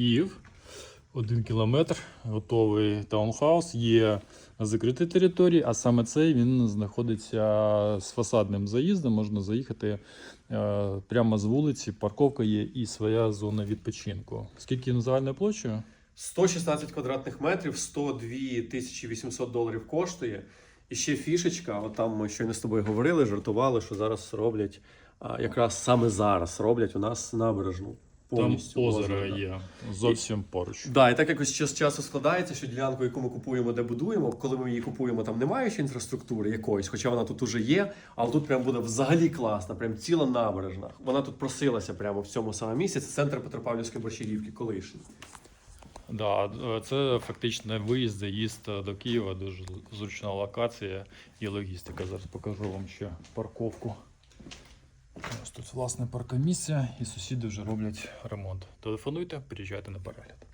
Київ, один кілометр, готовий таунхаус, є на закритій території, а саме цей він знаходиться з фасадним заїздом. Можна заїхати е, прямо з вулиці. Парковка є і своя зона відпочинку. Скільки він загальною площею? 116 квадратних метрів, 102 тисячі 800 доларів коштує. І ще фішечка, от там ми щойно з тобою говорили, жартували, що зараз роблять, якраз саме зараз роблять у нас набережну. Повністю Там озеро озеро, є зовсім поруч. Да, і так якось час часу складається, що ділянку, яку ми купуємо, де будуємо, коли ми її купуємо, там немає ще інфраструктури якоїсь, хоча вона тут уже є, але тут прям буде взагалі класна, прям ціла набережна. Вона тут просилася прямо в цьому самому місці. Це центр Петропавлівської борщагівки, колишній. Да, це фактично виїзд, заїзд до Києва, дуже зручна локація і логістика. Зараз покажу вам ще парковку. Ось тут власне паркомісія і сусіди вже роблять ремонт. Телефонуйте, приїжджайте на перегляд.